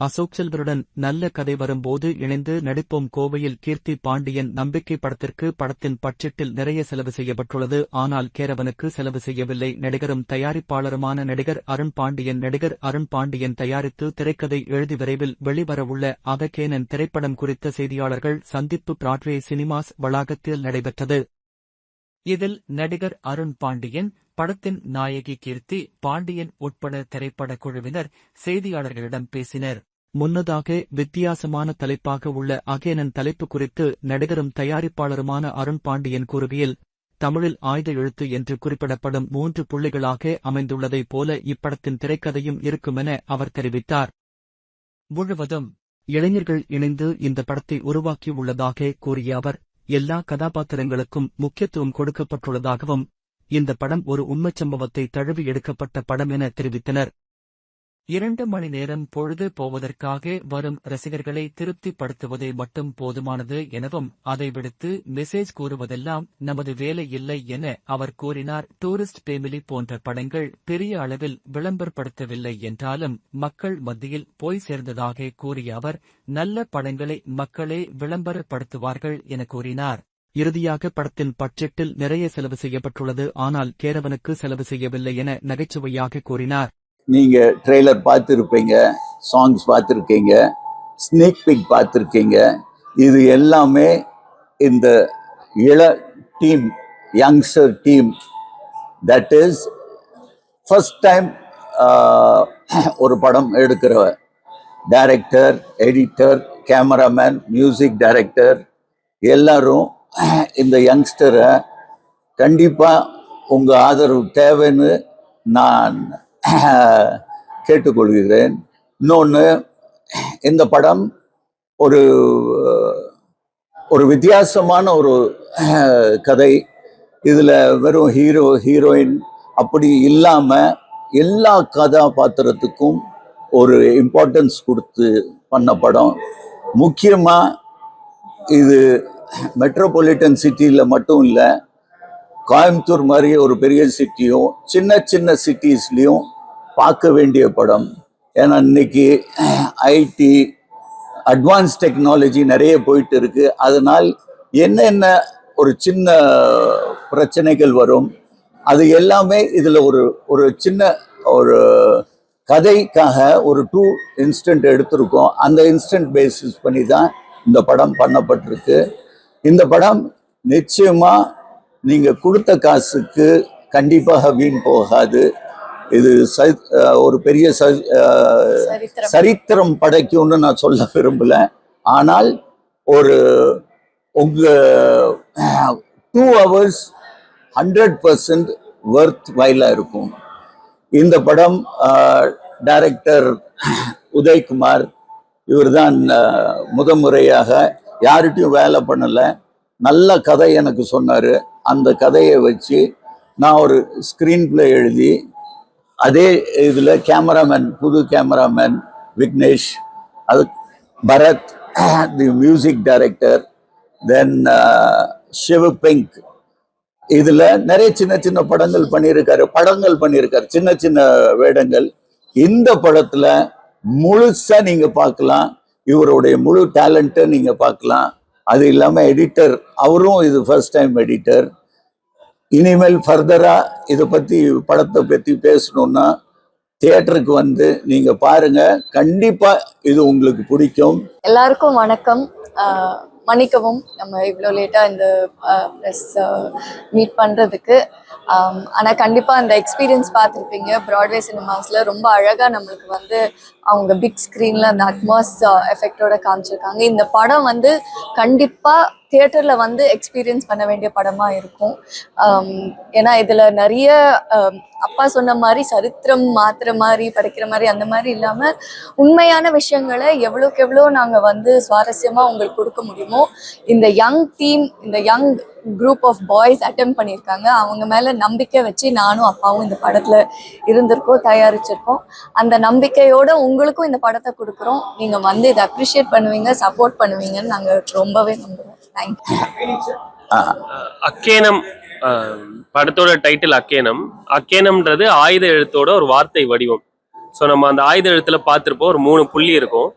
அசோக் செல்வருடன் நல்ல கதை வரும்போது இணைந்து நடிப்போம் கோவையில் கீர்த்தி பாண்டியன் நம்பிக்கை படத்திற்கு படத்தின் பட்ஜெட்டில் நிறைய செலவு செய்யப்பட்டுள்ளது. ஆனால் கேரவனுக்கு செலவு செய்யவில்லை. நடிகரும் தயாரிப்பாளருமான நடிகர் அருண் பாண்டியன் நடிகர் அருண் பாண்டியன் தயாரித்து திரைக்கதை எழுதி விரைவில் வெளிவரவுள்ள அதகேனன் திரைப்படம் குறித்த செய்தியாளர்கள் சந்திப்பு பிராட்வே சினிமாஸ் வளாகத்தில் நடைபெற்றது. இதில் நடிகர் அருண் பாண்டியன் படத்தின் நாயகி கீர்த்தி பாண்டியன் உட்பட திரைப்பட குழுவினர் செய்தியாளர்களிடம் பேசினர். முன்னதாக வித்தியாசமான தலைப்பாக உள்ள அகேனன் தலைப்பு குறித்து நடிகரும் தயாரிப்பாளருமான அருண் பாண்டியன் கூறுகையில் தமிழில் ஆயுத எழுத்து என்று குறிப்பிடப்படும் மூன்று புள்ளிகளாக அமைந்துள்ளதைப் போல இப்படத்தின் திரைக்கதையும் இருக்குமென அவர் தெரிவித்தார். முழுவதும் இளைஞர்கள் இணைந்து இந்த படத்தை உருவாக்கியுள்ளதாக கூறிய அவர் எல்லா கதாபாத்திரங்களுக்கும் முக்கியத்துவம் கொடுக்கப்பட்டுள்ளதாகவும் இந்த படம் ஒரு உண்மைச் சம்பவத்தை தழுவி எடுக்கப்பட்ட படம் என தெரிவித்தனர். இரண்டு மணி நேரம் பொழுது போவதற்காக வரும் ரசிகர்களை திருப்திப்படுத்துவதே மட்டும் போதுமானது எனவும் அதை விடுத்து மெசேஜ் கூறுவதெல்லாம் நமது வேலை இல்லை என அவர் கூறினார். டூரிஸ்ட் பேமிலி போன்ற படங்கள் பெரிய அளவில் விளம்பரப்படுத்தவில்லை என்றாலும் மக்கள் மத்தியில் போய் சேர்ந்ததாக கூறிய அவர் நல்ல படங்களை மக்களே விளம்பரப்படுத்துவார்கள் என கூறினார். இறுதியாக படத்தின் பட்ஜெட்டில் நிறைய செலவு செய்யப்பட்டுள்ளது ஆனால் கேரவனுக்கு செலவு செய்யவில்லை என நகைச்சுவையாக கூறினார். நீங்கள் ட்ரெய்லர் பார்த்துருப்பீங்க சாங்ஸ் பார்த்துருக்கீங்க ஸ்னேக் பிக் பார்த்துருக்கீங்க. இது எல்லாமே இந்த இள team youngster team that is first time ஒரு படம் எடுக்கிற director editor cameraman music director எல்லாரும் இந்த யங்ஸ்டரை கண்டிப்பாக உங்கள் ஆதரவு தேவைன்னு நான் கேட்டுக்கொள்கிறேன். இன்னொன்று இந்த படம் ஒரு ஒரு வித்தியாசமான ஒரு கதை. இதில் வெறும் ஹீரோ ஹீரோயின் அப்படி இல்லாமல் எல்லா கதாபாத்திரத்துக்கும் ஒரு இம்பார்ட்டன்ஸ் கொடுத்து பண்ண படம். முக்கியமாக இது மெட்ரோபாலிட்டன் சிட்டியில் மட்டும் இல்லை கோயம்புத்தூர் மாதிரி ஒரு பெரிய சிட்டியும் சின்ன சின்ன சிட்டிஸ்லேயும் பார்க்க வேண்டிய படம். ஏன்னா இன்னைக்கு ஐடி அட்வான்ஸ் டெக்னாலஜி நிறைய போயிட்டு இருக்கு. அதனால் என்னென்ன ஒரு சின்ன பிரச்சனைகள் வரும் அது எல்லாமே இதில் ஒரு ஒரு சின்ன ஒரு கதைக்காக ஒரு டூ இன்ஸ்டன்ட் எடுத்திருக்கோம். அந்த இன்ஸ்டன்ட் பேசிஸ் பண்ணி தான் இந்த படம் பண்ணப்பட்டிருக்கு. இந்த படம் நிச்சயமாக நீங்க கொடுத்த காசுக்கு கண்டிப்பாக வீண் போகாது. இது ஒரு பெரிய சரித்திரம். படைக்கும்னு நான் சொல்ல விரும்பல. ஆனால் ஒரு உங்க two hours hundred percent worth வைலா இருக்கும். இந்த படம் டைரக்டர் உதய்குமார் இவர்தான் தான் முதமுறையாக யார்கிட்டயும் வேலை பண்ணல. நல்ல கதை எனக்கு சொன்னாரு. அந்த கதையை வச்சு நான் ஒரு ஸ்க்ரீன் பிளே எழுதி அதே இதில் கேமராமேன் புது கேமராமேன் விக்னேஷ் அது Bharath the music director then Shivu pink இதில் நிறைய சின்ன சின்ன படங்கள் பண்ணியிருக்காரு படங்கள் பண்ணியிருக்காரு சின்ன சின்ன வேடங்கள். இந்த படத்தில் முழுசாக நீங்கள் பார்க்கலாம் இவருடைய முழு டேலண்ட்டை நீங்கள் பார்க்கலாம். அது இல்லாமல் எடிட்டர் அவரும் இது ஃபர்ஸ்ட் டைம் எடிட்டர் இனிமேல் ஃபர்தராக இதை பற்றி படத்தை பற்றி பேசணுன்னா தியேட்டருக்கு வந்து நீங்க பாருங்க. கண்டிப்பா இது உங்களுக்கு பிடிக்கும். எல்லாருக்கும் வணக்கம். மன்னிக்கவும் நம்ம இவ்வளோ லேட்டாக இந்த ப்ரெஸ் மீட் பண்ணுறதுக்கு ஆனால் கண்டிப்பாக அந்த எக்ஸ்பீரியன்ஸ் பார்த்துருப்பீங்க. ப்ராட்வே சினிமாஸில் ரொம்ப அழகாக நம்மளுக்கு வந்து அவங்க பிக் ஸ்க்ரீனில் அந்த அட்மாஸ் எஃபெக்டோட uh, காமிச்சிருக்காங்க. இந்த படம் வந்து கண்டிப்பாக தியேட்டரில் வந்து எக்ஸ்பீரியன்ஸ் பண்ண வேண்டிய படமாக இருக்கும். Um, ஏன்னா இதில் நிறைய um, அப்பா சொன்ன மாதிரி சரித்திரம் மாத்துற மாதிரி படிக்கிற மாதிரி அந்த மாதிரி இல்லாமல் உண்மையான விஷயங்களை எவ்வளோக்கு எவ்வளோ நாங்கள் வந்து சுவாரஸ்யமாக உங்களுக்கு கொடுக்க முடியுமோ இந்த யங் டீம் இந்த யங் குரூப் ஆஃப் பாய்ஸ் அட்டம் பண்ணியிருக்காங்க. அவங்க மேலே நம்பிக்கை வச்சு நானும் அப்பாவும் இந்த படத்தில் இருந்திருக்கோம் தயாரிச்சிருக்கோம். அந்த நம்பிக்கையோட உங்களுக்கும் இந்த படத்தை கொடுக்குறோம். நீங்கள் வந்து இதை அப்ரிஷியேட் பண்ணுவீங்க சப்போர்ட் பண்ணுவீங்கன்னு நாங்கள் ரொம்பவே நம்புகிறோம் தேங்க்யூ அக்கேனம் படத்தோட டைட்டில் அக்கேனம் அக்கேனம்ன்றது ஆயுத எழுத்தோட ஒரு வார்த்தை வடிவம். ஸோ நம்ம அந்த ஆயுத எழுத்துல பார்த்துருப்போம் ஒரு மூணு புள்ளி இருக்கும்.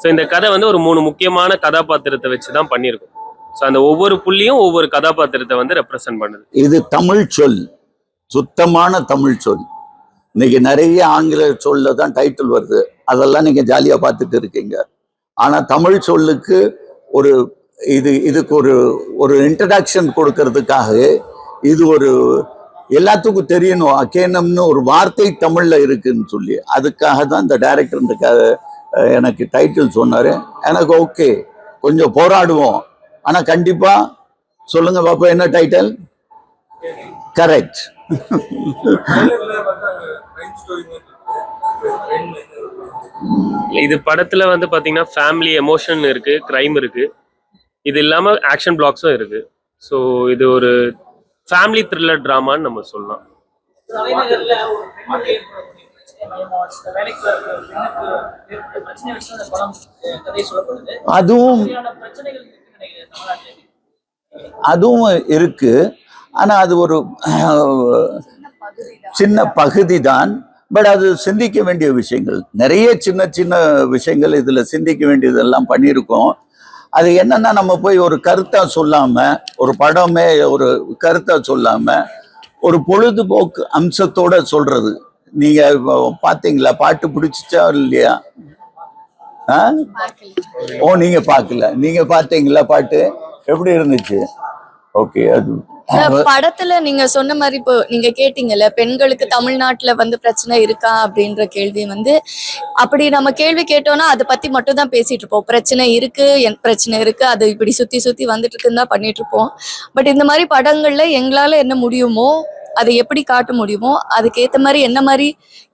ஸோ இந்த கதை வந்து ஒரு மூணு முக்கியமான கதாபாத்திரத்தை வச்சு தான் பண்ணியிருக்கோம். ஸோ அந்த ஒவ்வொரு புள்ளியும் ஒவ்வொரு கதாபாத்திரத்தை வந்து ரெப்ரசன்ட் பண்ணுது. இது தமிழ் சொல். சுத்தமான தமிழ் சொல். இன்னைக்கு நிறைய ஆங்கில சொல்ல தான் டைட்டில் வருது. அதெல்லாம் நீங்கள் ஜாலியாக பார்த்துட்டு இருக்கீங்க. ஆனால் தமிழ் சொல்லுக்கு ஒரு இது இதுக்கு ஒரு ஒரு இன்ட்ரடக்ஷன் கொடுக்கறதுக்காக இது ஒரு எல்லாத்துக்கும் தெரியணும். அக்கேனம்னு ஒரு வார்த்தை தமிழில் இருக்குன்னு சொல்லி. அதுக்காக தான் இந்த டைரக்டர் எனக்கு டைட்டில் சொன்னார். எனக்கு ஓகே கொஞ்சம் போராடுவோம். ஆனா கண்டிப்பா சொல்லுங்க பாப்பா என்ன டைட்டில் கரெக்ட் இது படத்துல வந்து பாத்தீங்கன்னா ஃபேமிலி எமோஷன் இருக்கு கிரைம் இருக்கு. இது இல்லாம ஆக்ஷன் பிளாக்ஸும் இருக்கு. ஸோ இது ஒரு ஃபேமிலி த்ரில்லர் ட்ராமான்னு நம்ம சொல்லலாம். அதுவும் அதுவும் இருக்கு. ஆனா அது ஒரு சின்ன பகுதி தான் பட் அது சிந்திக்க வேண்டிய விஷயங்கள். நிறைய சின்ன சின்ன விஷயங்கள் இதுல சிந்திக்க வேண்டியதெல்லாம் பண்ணியிருக்கோம். அது என்னன்னா நம்ம போய் ஒரு கருத்தா சொல்லாம ஒரு படமே ஒரு கருத்தா சொல்லாம ஒரு பொழுதுபோக்கு அம்சத்தோட சொல்றது. நீங்க பாத்தீங்களா பாட்டு பிடிச்சிச்சா இல்லையா? ஓ நீங்க பார்க்கல. நீங்க பார்த்தீங்களா பாட்டு? எப்படி இருந்துச்சு? ஓகே அது படத்துல நீங்க சொன்ன மாதிரி இப்போ நீங்க கேட்டீங்கல்ல பெண்களுக்கு தமிழ்நாட்டுல வந்து பிரச்சனை இருக்கா அப்படின்ற கேள்வி வந்து அப்படி நம்ம கேள்வி கேட்டோம்னா அதை பத்தி மட்டும் தான் பேசிட்டு இருப்போம். பிரச்சனை இருக்கு என் பிரச்சனை இருக்கு அது இப்படி சுத்தி சுத்தி வந்துட்டு இருக்குன்னு தான் பண்ணிட்டு இருப்போம். பட் இந்த மாதிரி படங்கள்ல எங்களால என்ன முடியுமோ அதை எப்படி காட்ட முடியுமோ அதுக்கேற்ற மாதிரி என்ன மாதிரி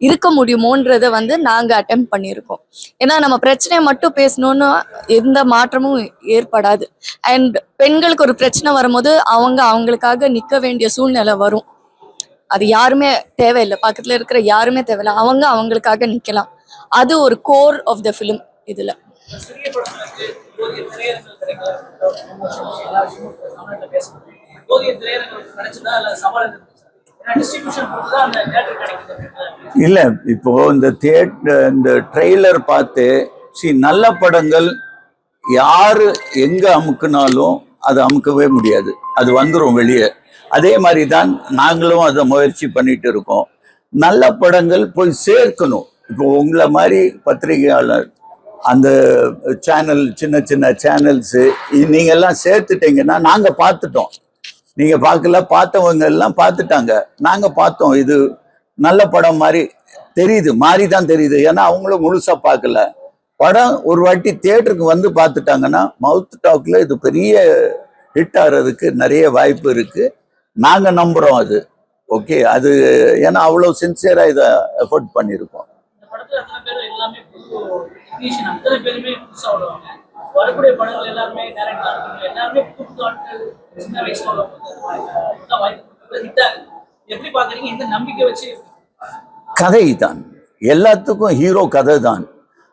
இருக்க முடியுமோன்றத வந்து நாங்கள் அட்டம் பண்ணியிருக்கோம். ஏன்னா நம்ம பிரச்சனையை மட்டும் பேசணும்னு எந்த மாற்றமும் ஏற்படாது. அண்ட் பெண்களுக்கு ஒரு பிரச்சனை வரும்போது அவங்க அவங்களுக்காக நிற்க வேண்டிய சூழ்நிலை வரும். அது யாருமே தேவையில்லை. பக்கத்தில் இருக்கிற யாருமே தேவையில்லை. அவங்க அவங்களுக்காக நிக்கலாம். அது ஒரு கோர் ஆஃப் த ஃபிலிம் இதில். போதிய திரையரங்கம் கிடைச்சதா இல்ல சவால் இல்ல இப்போ இந்த தியேட்டர் இந்த ட்ரெய்லர் பார்த்து சி நல்ல படங்கள் யாரு எங்க அமுக்குனாலும் அது அமுக்கவே முடியாது. அது வந்துடும் வெளியே. அதே மாதிரி தான் நாங்களும் அதை முயற்சி பண்ணிட்டு இருக்கோம். நல்ல படங்கள் போய் சேர்க்கணும். இப்போ உங்களை மாதிரி பத்திரிகையாளர் அந்த சேனல் சின்ன சின்ன சேனல்ஸு நீங்க எல்லாம் சேர்த்துட்டீங்கன்னா நாங்கள் பார்த்துட்டோம். நீங்க பார்க்கல பார்த்தவங்க எல்லாம் பார்த்துட்டாங்க. நாங்க பார்த்தோம் இது நல்ல படம் மாதிரி தெரியுது மாறி தான் தெரியுது. ஏன்னா அவங்களும் முழுசா பார்க்கல. படம் ஒரு வாட்டி தியேட்டருக்கு வந்து பார்த்துட்டாங்கன்னா மவுத் டாக்ல இது பெரிய ஹிட் ஆகிறதுக்கு நிறைய வாய்ப்பு இருக்கு. நாங்க நம்புறோம் அது. ஓகே அது ஏன்னா அவ்வளவு சின்சியரா இதை எஃபோர்ட் பண்ணியிருக்கோம். வரக்கூடிய படங்கள் எல்லாருமே எல்லாருமே சின்ன வயசுல எப்படி பாக்குறீங்க? இந்த நம்பிக்கை வச்சு கதை தான் எல்லாத்துக்கும் ஹீரோ கதை தான்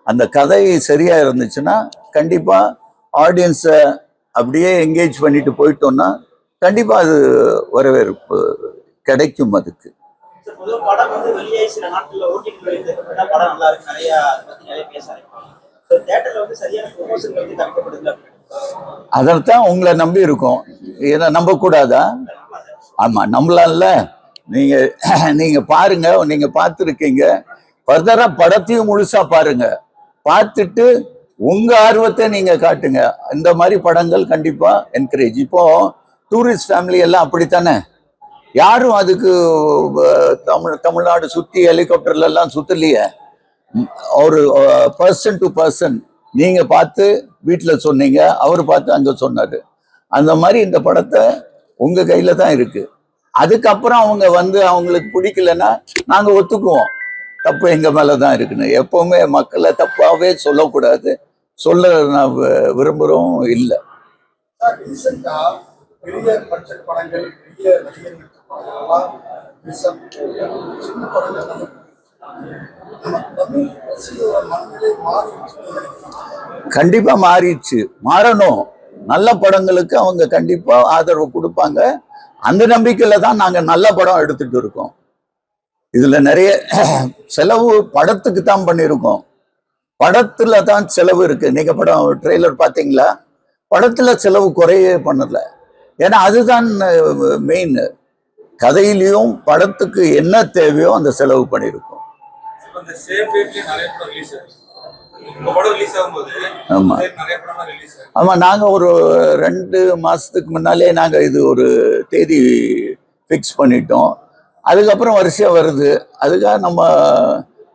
அந்த கதை சரியா இருந்துச்சுன்னா கண்டிப்பா ஆடியன்ஸை அப்படியே என்கேஜ் பண்ணிட்டு போயிட்டோம்னா கண்டிப்பா அது வரவேற்பு கிடைக்கும் அதுக்கு. படம் வந்து சில நாட்கள்ல ஓட்டிட்டு படம் நல்லா இருக்கு நிறைய தேட்டர்ல வந்து சரியான ப்ரொமோஷன் வந்து தடுக்கப்படுது அப்படின்னு அதைத்தான் உங்களை நம்பி இருக்கோம். ஏன்னா நம்ப கூடாதா ஆமா நம்பலாம்ல. நீங்க நீங்க பாருங்க நீங்க பார்த்துருக்கீங்க. ஃபர்தரா படத்தையும் முழுசா பாருங்க. பார்த்துட்டு உங்க ஆர்வத்தை நீங்க காட்டுங்க. இந்த மாதிரி படங்கள் கண்டிப்பா என்கரேஜ் இப்போ டூரிஸ்ட் ஃபேமிலி எல்லாம் அப்படித்தானே? யாரும் அதுக்கு தமிழ் தமிழ்நாடு சுத்தி ஹெலிகாப்டர்ல எல்லாம் சுத்தலையே. ஒரு பர்சன் டு பர்சன் நீங்க பார்த்து வீட்டில் சொன்னீங்க அவர் பார்த்து அங்கே சொன்னார். அந்த மாதிரி இந்த படத்தை உங்கள் கையில் தான் இருக்குது அதுக்கப்புறம் அவங்க வந்து அவங்களுக்கு பிடிக்கலன்னா நாங்கள் ஒத்துக்குவோம். தப்பு எங்கள் மேலே தான் இருக்குன்னு. எப்போவுமே மக்களை தப்பாகவே சொல்லக்கூடாது. சொல்ல நான் விரும்புகிறோம் இல்லை. பெரிய பட்ஜெட் படங்கள் பெரிய நடிகர்கள் மாறிடுச்சு கண்டிப்பா மாறிடுச்சு. மாறணும். நல்ல படங்களுக்கு அவங்க கண்டிப்பா ஆதரவு கொடுப்பாங்க. அந்த நம்பிக்கையில தான் நாங்க நல்ல படம் எடுத்துட்டு இருக்கோம். இதுல நிறைய செலவு படத்துக்கு தான் பண்ணியிருக்கோம் படத்துல தான் செலவு இருக்கு. நீங்க படம் ட்ரெய்லர் பாத்தீங்களா படத்துல செலவு குறையவே பண்ணல. ஏன்னா அதுதான் மெயின் கதையிலையும் படத்துக்கு என்ன தேவையோ அந்த செலவு பண்ணியிருக்கோம் இப்ப இந்த சேம் டேட்லயே நிறைய படம் ரிலீஸ் ஆகுது உங்க படம் ரிலீஸ் ஆகும்போது ஆமா. அதே நிறைய படம் ரிலீஸ் ஆகுது. ஆமா நாங்க ஒரு ரெண்டு மாசத்துக்கு முன்னாலே நாங்க இது ஒரு தேதி ஃபிக்ஸ் பண்ணிட்டோம். அதுக்கப்புறம் வரிசையா வருது. அதுக்காக நம்ம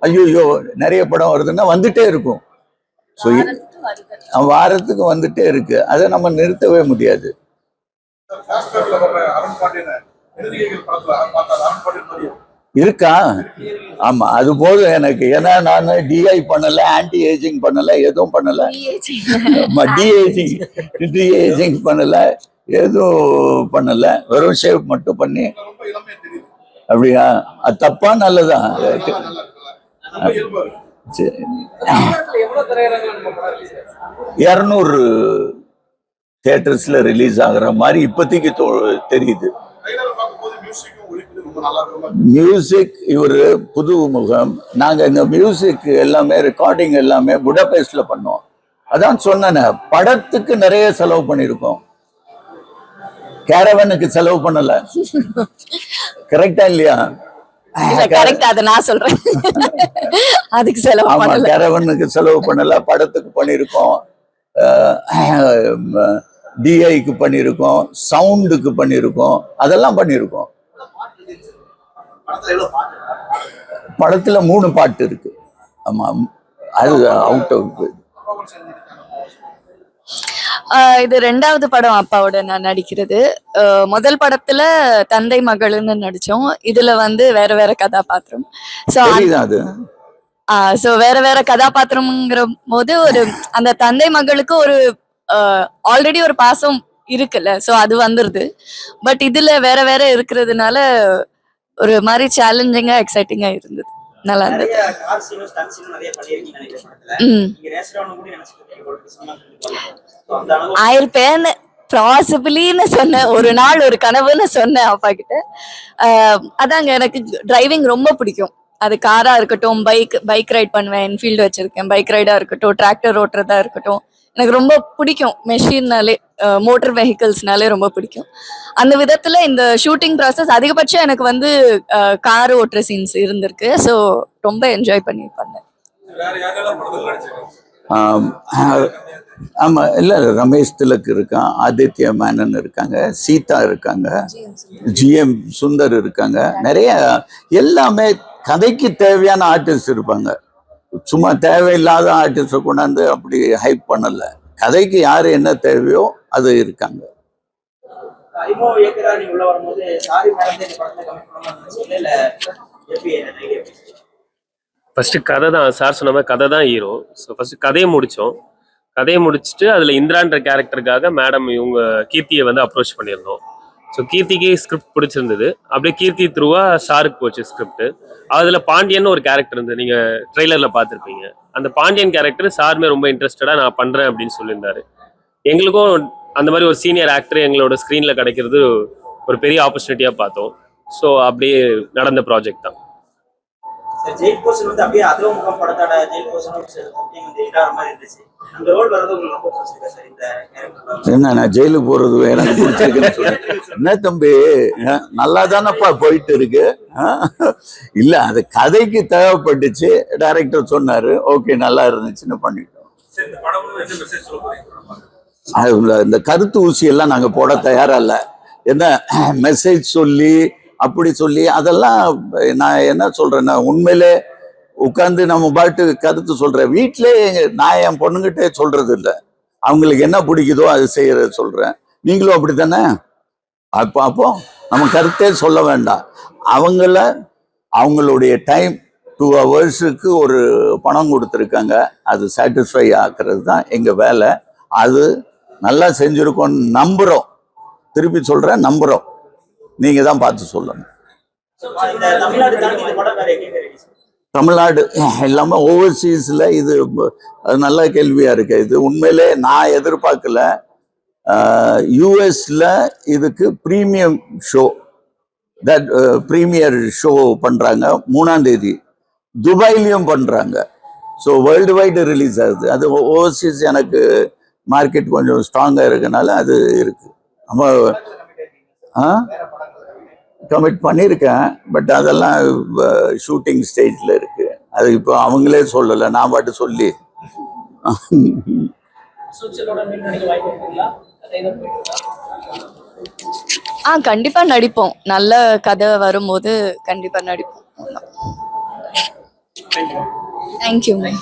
ஐயோ நிறைய படம் வருதுன்னா வந்துட்டே இருக்கும். ஸோ வாரத்துக்கு வந்துட்டே இருக்கு. அதை நம்ம நிறுத்தவே முடியாது. அருண் பாண்டியனை இருக்கா? ஆமா அது போதும் எனக்கு. ஏன்னா நான் டிஐ பண்ணல ஆன்டி ஏஜிங் பண்ணல எதுவும் பண்ணல. டிஏஜிங் டிஏஜிங் பண்ணல எதுவும் பண்ணல. வெறும் ஷேவ் மட்டும் பண்ணி. அப்படியா? அது தப்பா நல்லதா? இரநூறு தியேட்டர்ஸ்ல ரிலீஸ் ஆகுற மாதிரி இப்போதைக்கு தெரியுது. மியூசிக் இவர் புது முகம். நாங்க இந்த மியூசிக் எல்லாமே ரெக்கார்டிங் எல்லாமே புடபெஸ்ட்ல பண்ணோம். அதான் சொன்னேனே படத்துக்கு நிறைய செலவு பண்ணியிருக்கோம். கேரவனுக்கு செலவு பண்ணல. கரெக்டா இல்லையா? இல்ல கரெக்ட் அதை நான் சொல்றேன். அதுக்கு செலவு ஆமா பண்ணல. கேரவனுக்கு செலவு பண்ணல படத்துக்கு பண்ணியிருக்கோம். டிஐக்கு பண்ணியிருக்கோம் சவுண்டுக்கு பண்ணியிருக்கோம் அதெல்லாம் பண்ணியிருக்கோம். படத்துல மூணு பாட்டு இருக்கு. ஆமா அது அவுட் ஆஃப் ஆஹ் இது ரெண்டாவது படம் அப்பாவோட நான் நடிக்கிறது. முதல் படத்துல தந்தை மகள்னு நடிச்சோம். இதுல வந்து வேற வேற கதாபாத்திரம். சோ அது? சோ வேற வேற கதாபாத்திரம்ங்கிற போது ஒரு அந்த தந்தை மகளுக்கு ஒரு ஆல்ரெடி ஒரு பாசம் இருக்குல்ல. சோ அது வந்துருது. பட் இதுல வேற வேற இருக்கிறதுனால ஒரு மாதிரி சேலஞ்சிங்கா எக்ஸைட்டிங்கா இருந்தது. நல்லா இருந்தது. ஆயிருப்பேன்னு பாசிபிளின்னு சொன்னேன். ஒரு நாள் ஒரு கனவுன்னு சொன்னேன் அப்பா கிட்ட அதாங்க எனக்கு டிரைவிங் ரொம்ப பிடிக்கும். அது காரா இருக்கட்டும் பைக் பைக் ரைட் பண்ணுவேன் என்ஃபீல்டு வச்சிருக்கேன். பைக் ரைடா இருக்கட்டும் டிராக்டர் ஓட்டுறதா இருக்கட்டும். எனக்கு ரொம்ப பிடிக்கும் மெஷின்னாலே மோட்டர் வெஹிக்கிள்ஸ்னாலே ரொம்ப பிடிக்கும். அந்த விதத்துல இந்த ஷூட்டிங் ப்ராசஸ் அதிகபட்சம் எனக்கு வந்து கார் ஓட்டுற சீன்ஸ் இருந்திருக்கு. ஸோ ரொம்ப என்ஜாய் பண்ணி பண்ணேன். வேற யாரெல்லாம் படத்துல நடிச்சிருக்காங்க? ஆம், ஆமா இல்ல ரமேஷ் திலக் இருக்கான் ஆதித்ய மேனன் இருக்காங்க சீதா இருக்காங்க ஜிஎம் சுந்தர் இருக்காங்க நிறைய எல்லாமே கதைக்கு தேவையான ஆர்டிஸ்ட் இருப்பாங்க. சும்மா தேவையில்லாத ஆர்டிஸ்டை கொண்டாந்து அப்படி ஹைப் பண்ணல. கதைக்கு யாரு என்ன தேவையோ அது இருக்காங்க. ஃபர்ஸ்ட் கதை தான் சார் சொன்ன மாதிரி கதை தான் ஹீரோ ஸோ ஃபர்ஸ்ட் கதையை முடிச்சோம். கதையை முடிச்சுட்டு அதில் இந்திரான்ற கேரக்டருக்காக மேடம் இவங்க கீர்த்தியை வந்து அப்ரோச் பண்ணியிருந்தோம். ஸோ கீர்த்திக்கு ஸ்கிரிப்ட் பிடிச்சிருந்தது. அப்படியே கீர்த்தி த்ரூவா சாருக்கு போச்சு ஸ்கிரிப்ட் அதில் பாண்டியன் ஒரு கேரக்டர் இருந்தது. நீங்கள் ட்ரெய்லரில் பார்த்துருப்பீங்க. அந்த பாண்டியன் கேரக்டர் சாருமே ரொம்ப இன்ட்ரெஸ்டடாக நான் பண்ணுறேன் அப்படின்னு சொல்லியிருந்தாரு. எங்களுக்கும் அந்த மாதிரி ஒரு சீனியர் ஆக்டர் எங்களோட ஸ்க்ரீனில் கிடைக்கிறது ஒரு பெரிய ஆப்பர்ச்சுனிட்டியாக பார்த்தோம். ஸோ அப்படியே நடந்த ப்ராஜெக்ட் தான். ஜெயில் போர்ஷன் வந்து அப்படியே அதோ முகம் படத்தோட ஜெயில் போர்ஷன் சம்திங் வந்து இதாகிற மாதிரி இருந்துச்சு. அந்த ரோல் வர்றது உங்களுக்கு ரொம்ப பிடிச்சிருக்கா சார் இந்த கேரக்டர் என்ன நான் ஜெயிலுக்கு போறது எனக்கு பிடிச்சிருக்குன்னு என்ன தம்பி? நல்லா தானப்பா போயிட்டு இருக்கு? இல்ல அது கதைக்கு தேவைப்பட்டுச்சு டைரக்டர் சொன்னாரு. ஓகே நல்லா இருந்துச்சுன்னு பண்ணிட்டோம். இந்த கருத்து ஊசி எல்லாம் நாங்க போட தயாரா இல்ல என்ன மெசேஜ் சொல்லி அப்படி சொல்லி அதெல்லாம் நான் என்ன சொல்றேன்னா உண்மையிலே உட்காந்து நம்ம பாட்டு கருத்து சொல்றேன். வீட்டிலே நான் என் பொண்ணுங்கிட்டே சொல்றது இல்லை. அவங்களுக்கு என்ன பிடிக்குதோ அது செய்யறது சொல்றேன். நீங்களும் அப்படித்தானே? அப்போ அப்போ நம்ம கருத்தே சொல்ல வேண்டாம். அவங்கள அவங்களுடைய டைம் டூ ஹவர்ஸுக்கு ஒரு பணம் கொடுத்துருக்காங்க. அது சாட்டிஸ்ஃபை ஆக்குறது தான் எங்கள் வேலை. அது நல்லா செஞ்சுருக்கோன்னு நம்புகிறோம் திருப்பி சொல்கிறேன் நம்புகிறோம் நீங்கள் தான் பார்த்து சொல்லணும். தமிழ்நாடு எல்லாமே ஓவர்சீஸில் இது நல்ல கேள்வியாக இருக்கு. இது உண்மையிலே நான் எதிர்பார்க்கல. யூஎஸில் இதுக்கு premium show that premiere show பண்றாங்க. மூணாம் தேதி துபாயிலையும் பண்றாங்க. ஸோ வேர்ல்டு வைடு ரிலீஸ் ஆகுது. அது ஓவர்சீஸ் எனக்கு மார்க்கெட் கொஞ்சம் ஸ்ட்ராங்காக இருக்கனால அது இருக்கு. நம்ம ஆ? கமிட் பண்ணியிருக்கேன் பட் அதெல்லாம் ஷூட்டிங் ஸ்டேஜில் இருக்கு. அது இப்போ அவங்களே சொல்லலை நான் பாட்டு சொல்லி. ஆ கண்டிப்பா நடிப்போம். நல்ல கதை வரும்போது கண்டிப்பா நடிப்போம். Thank you ma'am